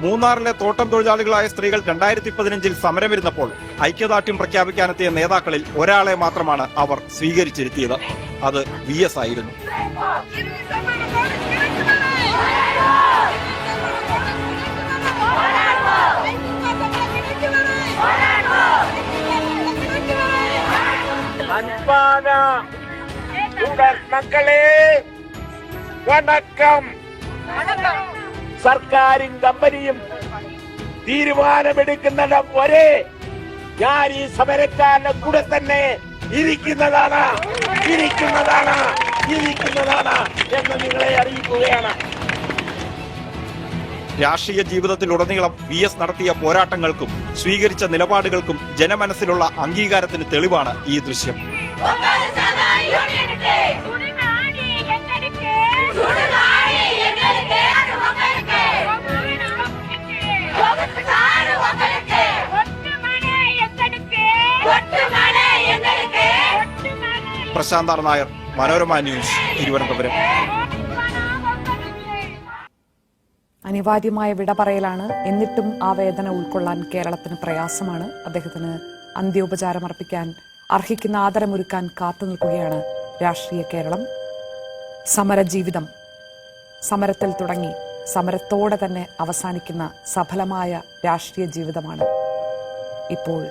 മൂന്നാറിലെ തോട്ടം തൊഴിലാളികളായ സ്ത്രീകൾ രണ്ടായിരത്തി പതിനഞ്ചിൽ സമരമിരുന്നപ്പോൾ ഐക്യദാർഢ്യം പ്രഖ്യാപിക്കാനെത്തിയ നേതാക്കളിൽ ഒരാളെ മാത്രമാണ് അവർ സ്വീകരിച്ചിരുത്തിയത്. അത് വി എസ് ആയിരുന്നു. മക്കളെ വണക്കം. സർക്കാരും കമ്പനിയും തീരുമാനമെടുക്കുന്നിടം ഒരേ ഞാൻ ഈ സമരക്കാരുടെ കൂടെ തന്നെ ഇരിക്കുന്നതാണ്. ഇരിക്കുന്നതാണ്. ഇരിക്കുന്നതാണ് എന്ന് നിങ്ങളെ അറിയിക്കുകയാണ്. രാഷ്ട്രീയ ജീവിതത്തിലുടനീളം വി എസ് നടത്തിയ പോരാട്ടങ്ങൾക്കും സ്വീകരിച്ച നിലപാടുകൾക്കും ജനമനസ്സിലുള്ള അംഗീകാരത്തിന് തെളിവാണ് ഈ ദൃശ്യം. പ്രശാന്താർ നായർ മനോരമ ന്യൂസ് തിരുവനന്തപുരം. അനിവാര്യമായ വിട പറയലാണ്. എന്നിട്ടും ആ വേദന ഉൾക്കൊള്ളാൻ കേരളത്തിന് പ്രയാസമാണ്. അദ്ദേഹത്തിന് അന്ത്യോപചാരം അർപ്പിക്കാൻ അർഹിക്കുന്ന ആദരമൊരുക്കാൻ കാത്തു നിൽക്കുകയാണ് രാഷ്ട്രീയ കേരളം. സമരജീവിതം സമരത്തിൽ തുടങ്ങി. സമരത്തോടെ തന്നെ അവസാനിക്കുന്ന സഫലമായ രാഷ്ട്രീയ ജീവിതമാണ് ഇപ്പോൾ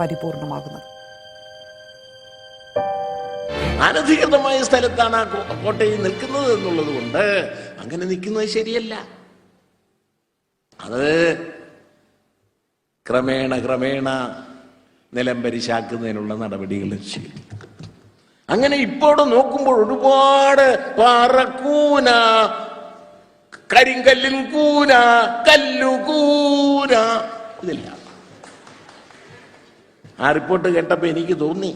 പരിപൂർണമാകുന്നത്. അനധികൃതമായ സ്ഥലത്താണ് ആ കോട്ടയിൽ നിൽക്കുന്നത് എന്നുള്ളത് കൊണ്ട് അങ്ങനെ നിൽക്കുന്നത് ശരിയല്ല. അത് ക്രമേണ ക്രമേണ നിലം പരിശാക്കുന്നതിനുള്ള നടപടികൾ ചെയ്യും അങ്ങനെ ഇപ്പോൾ നോക്കുമ്പോൾ ഒരുപാട് പാറക്കൂന കരിങ്കല്ലിൻ കൂന കല്ലുകൂന ഇതില്ല. ആ റിപ്പോർട്ട് കേട്ടപ്പോ എനിക്ക് തോന്നി.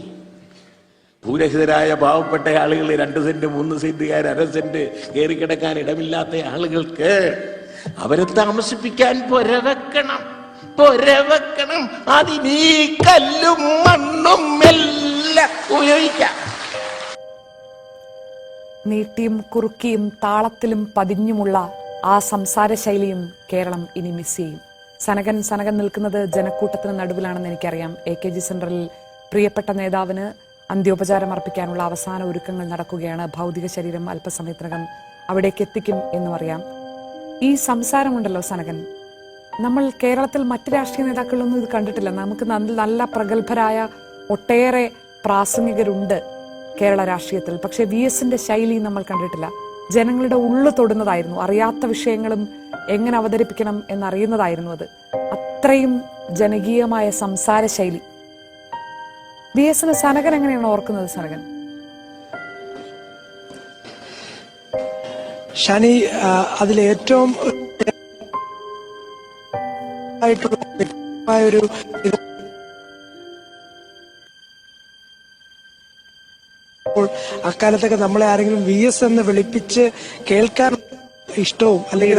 ഭൂരഹിതരായ പാവപ്പെട്ട ആളുകൾ രണ്ട് സെന്റ് മൂന്ന് സെന്റുകാർ അര സെന്റ് കയറി കിടക്കാൻ ഇടമില്ലാത്ത ആളുകൾക്ക് അവരെ താമസിപ്പിക്കാൻ പൊരവെക്കണം പൊരവെക്കണം. അതിനീ കല്ലും മണ്ണും എല്ലാം ഉപയോഗിക്കാം. നീട്ടിയും കുറുക്കിയും താളത്തിലും പതിഞ്ഞുമുള്ള ആ സംസാര ശൈലിയും കേരളം ഇനി മിസ് ചെയ്യും. സനകൻ സനകൻ നിൽക്കുന്നത് ജനക്കൂട്ടത്തിന് നടുവിലാണെന്ന് എനിക്കറിയാം. എ കെ ജി സെന്ററിൽ പ്രിയപ്പെട്ട നേതാവിന് അന്ത്യോപചാരം അർപ്പിക്കാനുള്ള അവസാന ഒരുക്കങ്ങൾ നടക്കുകയാണ് ഭൗതിക ശരീരം അല്പസമയത്തിനകം അവിടേക്ക് എത്തിക്കും എന്നും അറിയാം. ഈ സംസാരമുണ്ടല്ലോ സനകൻ. നമ്മൾ കേരളത്തിൽ മറ്റു രാഷ്ട്രീയ നേതാക്കളൊന്നും ഇത് കണ്ടിട്ടില്ല. നമുക്ക് നല്ല പ്രഗത്ഭരായ ഒട്ടേറെ പ്രാസംഗികരുണ്ട് കേരള രാഷ്ട്രീയത്തിൽ. പക്ഷേ വി എസിന്റെ ശൈലി നമ്മൾ കണ്ടിട്ടില്ല. ജനങ്ങളുടെ ഉള്ളു തൊടുന്നതായിരുന്നു. അറിയാത്ത വിഷയങ്ങളും എങ്ങനെ അവതരിപ്പിക്കണം എന്നറിയുന്നതായിരുന്നു അത്. അത്രയും ജനകീയമായ സംസാര ശൈലി വി എന്ന സനകൻ എങ്ങനെയാണ് ഓർക്കുന്നത് സനകൻ ആ, അതിലേറ്റവും ഒരു അക്കാലത്തൊക്കെ നമ്മളെ ആരെങ്കിലും വി എസ് എന്ന് വിളിപ്പിച്ച് കേൾക്കാൻ ഇഷ്ടവും അല്ലെങ്കിൽ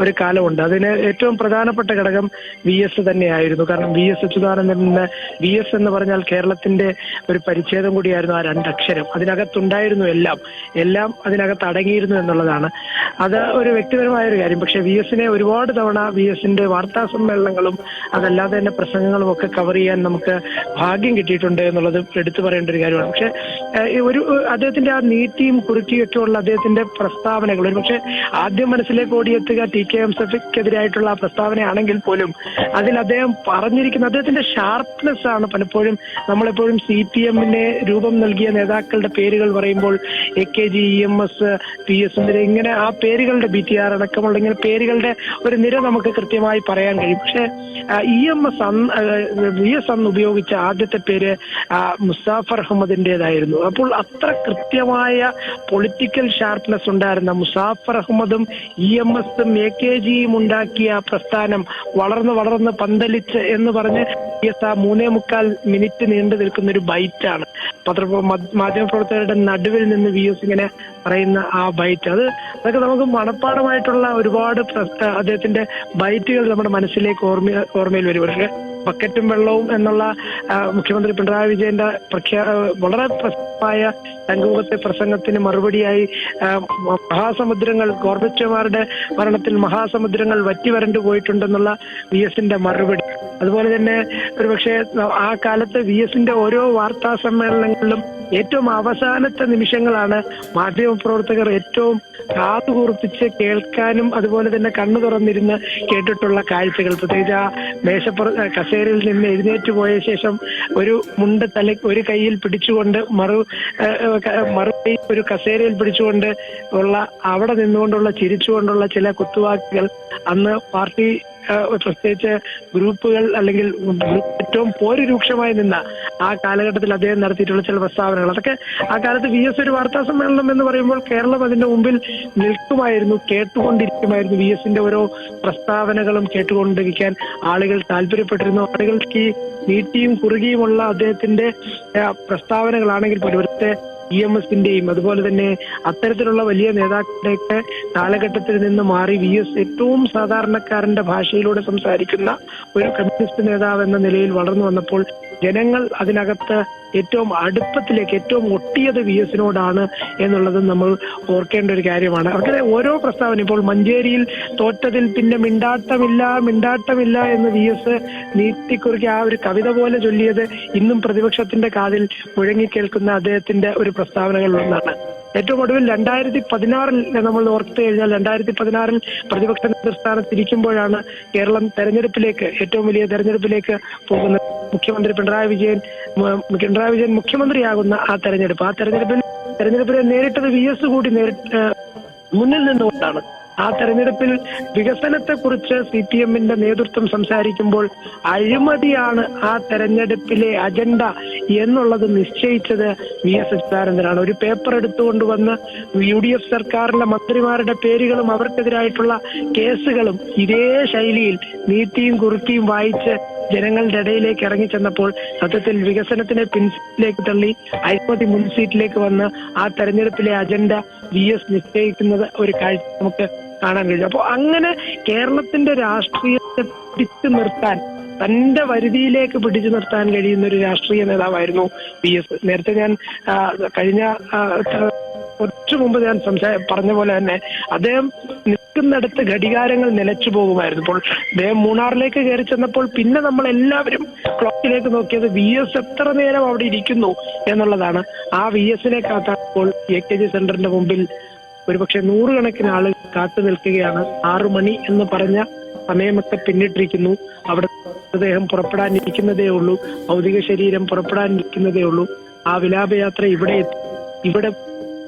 ഒരു കാലമുണ്ട്. അതിന് ഏറ്റവും പ്രധാനപ്പെട്ട ഘടകം വി എസ് തന്നെയായിരുന്നു. കാരണം വി എസ് അച്യുതാനന്ദന് വി എസ് എന്ന് പറഞ്ഞാൽ കേരളത്തിന്റെ ഒരു പരിച്ഛേദം കൂടിയായിരുന്നു ആ രണ്ടക്ഷരം. അതിനകത്തുണ്ടായിരുന്നു എല്ലാം. എല്ലാം അതിനകത്ത് അടങ്ങിയിരുന്നു എന്നുള്ളതാണ്. അത് ഒരു വ്യക്തിപരമായ ഒരു കാര്യം. പക്ഷെ വി എസിനെ ഒരുപാട് തവണ വി എസിന്റെ വാർത്താ സമ്മേളനങ്ങളും അതല്ലാതെ തന്നെ പ്രസംഗങ്ങളും ഒക്കെ കവർ ചെയ്യാൻ നമുക്ക് ഭാഗ്യം കിട്ടിയിട്ടുണ്ട് എന്നുള്ളത് എടുത്തു പറയേണ്ട ഒരു കാര്യമാണ്. പക്ഷെ ഒരു അദ്ദേഹത്തിന്റെ ആ നീട്ടിയും കുറുക്കിയൊക്കെയുള്ള അദ്ദേഹത്തിന്റെ പ്രസ്താവനകൾ. ഒരു പക്ഷെ ആദ്യം മനസ്സിലേക്ക് ഓടിയെത്തുക ടി കെ എം സഫിക്കെതിരായിട്ടുള്ള ആ പ്രസ്താവനയാണെങ്കിൽ പോലും അതിൽ അദ്ദേഹം പറഞ്ഞിരിക്കുന്ന അദ്ദേഹത്തിന്റെ ഷാർപ്നെസ് ആണ് പലപ്പോഴും നമ്മളെപ്പോഴും സി പി എമ്മിന് രൂപം നൽകിയ നേതാക്കളുടെ പേരുകൾ പറയുമ്പോൾ A K G E M S P S എന്നിവരെ ഇങ്ങനെ ആ പേരുകളുടെ ബി ടി ആർ അടക്കമുള്ള ഇങ്ങനെ പേരുകളുടെ ഒരു നിര നമുക്ക് കൃത്യമായി പറയാൻ കഴിയും. പക്ഷെ ഇ എം എസ് അന്ന് വി എസ് അന്ന് ഉപയോഗിച്ച ആദ്യത്തെ പേര് മുസ്താഫർ അഹമ്മദിന്റേതായിരുന്നു. അപ്പോൾ അത്ര കൃത്യമായ പൊളിറ്റിക്കൽ ഷാർപ്നെസ് ഉണ്ടായിരുന്ന മുസാഫർ അഹമ്മദും ഇ എം എസും എ കെ ജിയും ഉണ്ടാക്കിയ പ്രസ്ഥാനം വളർന്ന് വളർന്ന് പന്തലിച്ച് എന്ന് പറഞ്ഞ് മൂന്നേ മുക്കാൽ മിനിറ്റ് നീണ്ടു നിൽക്കുന്ന ഒരു ആണ്. പത്ര മാധ്യമപ്രവർത്തകരുടെ നടുവിൽ നിന്ന് വി എസ് ഇങ്ങനെ പറയുന്ന ആ ബൈറ്റ്. അത് അതൊക്കെ നമുക്ക് മണപ്പാടമായിട്ടുള്ള ഒരുപാട് അദ്ദേഹത്തിന്റെ ബൈറ്റുകൾ നമ്മുടെ മനസ്സിലേക്ക് ഓർമ്മ ഓർമ്മയിൽ വരും. പക്ഷെ ബക്കറ്റും വെള്ളവും എന്നുള്ള മുഖ്യമന്ത്രി പിണറായി വിജയന്റെ പ്രഖ്യാ വളരെ പ്രസിദ്ധമായ ശംഖുമുഖത്തെ പ്രസംഗത്തിന് മറുപടിയായി മഹാസമുദ്രങ്ങൾ ഗോർബച്ചമാരുടെ മരണത്തിൽ മഹാസമുദ്രങ്ങൾ വറ്റിവരണ്ടു പോയിട്ടുണ്ടെന്നുള്ള വി എസിന്റെ മറുപടി. അതുപോലെ തന്നെ ഒരുപക്ഷെ ആ കാലത്ത് വി എസിന്റെ ഓരോ വാർത്താ സമ്മേളനങ്ങളിലും ഏറ്റവും അവസാനത്തെ നിമിഷങ്ങളാണ് മാധ്യമപ്രവർത്തകർ ഏറ്റവും കാതുകൂർപ്പിച്ച് കേൾക്കാനും അതുപോലെ തന്നെ കണ്ണു തുറന്നിരുന്ന് കേട്ടിട്ടുള്ള കാഴ്ചകൾ. പ്രത്യേകിച്ച് ആ മേശപ്പുറ കസേരയിൽ നിന്ന് എഴുന്നേറ്റ് പോയ ശേഷം ഒരു മുണ്ട് തല ഒരു കൈയിൽ പിടിച്ചുകൊണ്ട് മറു മറു ഒരു കസേരയിൽ പിടിച്ചുകൊണ്ട് ഉള്ള അവിടെ നിന്നുകൊണ്ടുള്ള ചിരിച്ചുകൊണ്ടുള്ള ചില കുത്തുവാക്കുകൾ അന്ന് പാർട്ടി പ്രത്യേകിച്ച് ഗ്രൂപ്പുകൾ അല്ലെങ്കിൽ ഏറ്റവും പോരരൂക്ഷമായി നിന്ന ആ കാലഘട്ടത്തിൽ അദ്ദേഹം നടത്തിയിട്ടുള്ള ചില പ്രസ്താവനകൾ. അതൊക്കെ ആ കാലത്ത് വി എസ് ഒരു വാർത്താ സമ്മേളനം എന്ന് പറയുമ്പോൾ കേരളം അതിന്റെ മുമ്പിൽ നിൽക്കുമായിരുന്നു കേട്ടുകൊണ്ടിരിക്കുമായിരുന്നു. വി എസിന്റെ ഓരോ പ്രസ്താവനകളും കേട്ടുകൊണ്ടിരിക്കാൻ ആളുകൾ താല്പര്യപ്പെട്ടിരുന്നു. ആളുകൾക്ക് ഈ നീട്ടിയും കുറുകിയുമുള്ള അദ്ദേഹത്തിന്റെ പ്രസ്താവനകളാണെങ്കിൽ പോലും ഇവിടുത്തെ ഇ എം എസിന്റെയും അതുപോലെ തന്നെ അത്തരത്തിലുള്ള വലിയ നേതാക്കളുടെയൊക്കെ കാലഘട്ടത്തിൽ നിന്ന് മാറി വി എസ് ഏറ്റവും സാധാരണക്കാരന്റെ ഭാഷയിലൂടെ സംസാരിക്കുന്ന ഒരു കമ്മ്യൂണിസ്റ്റ് നേതാവ് എന്ന നിലയിൽ വളർന്നു വന്നപ്പോൾ ജനങ്ങൾ അതിനകത്ത് ഏറ്റവും അടുപ്പത്തിലേക്ക് ഏറ്റവും ഒട്ടിയത് വി എസിനോടാണ് എന്നുള്ളത് നമ്മൾ ഓർക്കേണ്ട ഒരു കാര്യമാണ്. അങ്ങനെ ഓരോ പ്രസ്താവന ഇപ്പോൾ മഞ്ചേരിയിൽ തോറ്റതിൽ പിന്നെ മിണ്ടാട്ടമില്ല മിണ്ടാട്ടമില്ല എന്ന് വി എസ് നീട്ടിക്കുറുക്കി ആ ഒരു കവിത പോലെ ചൊല്ലിയത് ഇന്നും പ്രതിപക്ഷത്തിന്റെ കാതിൽ മുഴങ്ങിക്കേൽക്കുന്ന അദ്ദേഹത്തിന്റെ ഒരു പ്രസ്താവനകളിൽ ഒന്നാണ് ഏറ്റവും ഒടുവിൽ രണ്ടായിരത്തി പതിനാറിൽ നമ്മൾ ഓർത്തു കഴിഞ്ഞാൽ രണ്ടായിരത്തി പതിനാറിൽ പ്രതിപക്ഷ നേതൃസ്ഥാനത്തിരിക്കുമ്പോഴാണ് കേരളം തെരഞ്ഞെടുപ്പിലേക്ക് ഏറ്റവും വലിയ തെരഞ്ഞെടുപ്പിലേക്ക് പോകുന്നത്. മുഖ്യമന്ത്രി പിണറായി വിജയൻ പിണറായി വിജയൻ മുഖ്യമന്ത്രിയാകുന്ന ആ തെരഞ്ഞെടുപ്പ്. ആ തെരഞ്ഞെടുപ്പിൽ തെരഞ്ഞെടുപ്പിനെ നേരിട്ടത് വി എസ് കൂടി നേരിട്ട് മുന്നിൽ നിന്നുകൊണ്ടാണ്. ആ തെരഞ്ഞെടുപ്പിൽ വികസനത്തെ കുറിച്ച് സി പി എമ്മിന്റെ നേതൃത്വം സംസാരിക്കുമ്പോൾ അഴിമതിയാണ് ആ തെരഞ്ഞെടുപ്പിലെ അജണ്ട എന്നുള്ളത് നിശ്ചയിച്ചത് വി എസ് അച്യുതാനന്ദനാണ് ഒരു പേപ്പർ എടുത്തുകൊണ്ട് വന്ന് യു ഡി എഫ് സർക്കാരിലെ മന്ത്രിമാരുടെ പേരുകളും അവർക്കെതിരായിട്ടുള്ള കേസുകളും ഇതേ ശൈലിയിൽ നീട്ടിയും കുറുക്കിയും വായിച്ച് ജനങ്ങളുടെ ഇടയിലേക്ക് ഇറങ്ങി ചെന്നപ്പോൾ സത്യത്തിൽ വികസനത്തിനെ പിൻസീറ്റിലേക്ക് തള്ളി അഴിമതി മുൻസീറ്റിലേക്ക് വന്ന് ആ തെരഞ്ഞെടുപ്പിലെ അജണ്ട വി എസ് നിശ്ചയിക്കുന്നത് ഒരു കാഴ്ച നമുക്ക് കാണാൻ കഴിയും. അപ്പോൾ അങ്ങനെ കേരളത്തിന്റെ രാഷ്ട്രീയത്തെ പിടിച്ചു നിർത്താൻ തന്റെ വരുതിയിലേക്ക് പിടിച്ചു നിർത്താൻ കഴിയുന്ന ഒരു രാഷ്ട്രീയ നേതാവായിരുന്നു വി എസ് നേരത്തെ ഞാൻ കഴിഞ്ഞ കുറച്ചു മുമ്പ് ഞാൻ സംസാ പറഞ്ഞ പോലെ തന്നെ അദ്ദേഹം നിൽക്കുന്നിടത്ത് ഘടികാരങ്ങൾ നിലച്ചു പോകുമായിരുന്നു. ഇപ്പോൾ ദേവ് മൂന്നാറിലേക്ക് കയറി ചെന്നപ്പോൾ പിന്നെ നമ്മൾ എല്ലാവരും ക്ലോക്കിലേക്ക് നോക്കിയത് വി എസ് എത്ര നേരം അവിടെ ഇരിക്കുന്നു എന്നുള്ളതാണ്. ആ വി എസിനെ കാത്താപ്പോൾ എ കെ ജി സെന്ററിന്റെ മുമ്പിൽ ഒരുപക്ഷെ നൂറുകണക്കിന് ആളുകൾ കാത്തു നിൽക്കുകയാണ്. ആറു മണി എന്ന് പറഞ്ഞ സമയമൊക്കെ പിന്നിട്ടിരിക്കുന്നു. അവിടെ മൃതദേഹം പുറപ്പെടാനിരിക്കുന്നതേ ഉള്ളൂ. ഭൗതിക ശരീരം പുറപ്പെടാനിരിക്കുന്നതേ ഉള്ളൂ. ആ വിലാപയാത്ര ഇവിടെ ഇവിടെ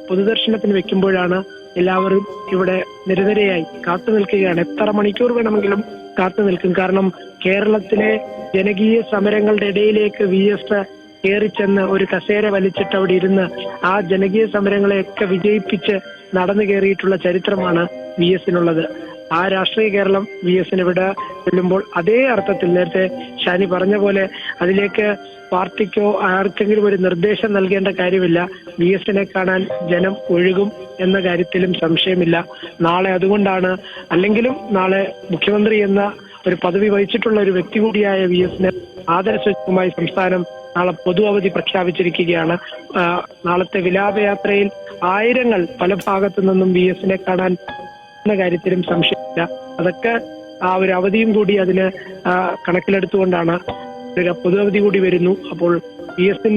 പൊതുദർശനത്തിന് വെക്കുമ്പോഴാണ് എല്ലാവരും ഇവിടെ നിരനിരയായി കാത്തു നിൽക്കുകയാണ്. എത്ര മണിക്കൂർ വേണമെങ്കിലും കാത്തു നിൽക്കും. കാരണം കേരളത്തിലെ ജനകീയ സമരങ്ങളുടെ ഇടയിലേക്ക് വി എസ് കയറിച്ചെന്ന് ഒരു കസേര വലിച്ചിട്ട് അവിടെ ഇരുന്ന് ആ ജനകീയ സമരങ്ങളെയൊക്കെ വിജയിപ്പിച്ച് നടന്നു കയറിയിട്ടുള്ള ചരിത്രമാണ് വി എസിനുള്ളത് ആ രാഷ്ട്രീയ കേരളം വി എസിന് ഇവിടെ ചെല്ലുമ്പോൾ അതേ അർത്ഥത്തിൽ നേരത്തെ ഷാനി പറഞ്ഞ പോലെ അതിലേക്ക് പാർട്ടിക്കോ ആർക്കെങ്കിലും ഒരു നിർദ്ദേശം നൽകേണ്ട കാര്യമില്ല. വി എസിനെ കാണാൻ ജനം ഒഴുകും എന്ന കാര്യത്തിലും സംശയമില്ല. നാളെ അതുകൊണ്ടാണ് അല്ലെങ്കിലും നാളെ മുഖ്യമന്ത്രി എന്ന ഒരു പദവി വഹിച്ചിട്ടുള്ള ഒരു വ്യക്തി കൂടിയായ വി എസിന് ആദരസൂചകമായി സംസ്ഥാനം നാളെ പൊതു അവധി പ്രഖ്യാപിച്ചിരിക്കുകയാണ്. നാളത്തെ വിലാപയാത്രയിൽ ആയിരങ്ങൾ പല ഭാഗത്തു നിന്നും വി എസിനെ കാണാൻ എന്ന കാര്യത്തിലും സംശയമില്ല അതൊക്കെ ആ ഒരു അവധിയും കൂടി അതിന് കണക്കിലെടുത്തുകൊണ്ടാണ്. ഒരു പൊതു അവധി കൂടി വരുന്നു. അപ്പോൾ പി എസിന്റെ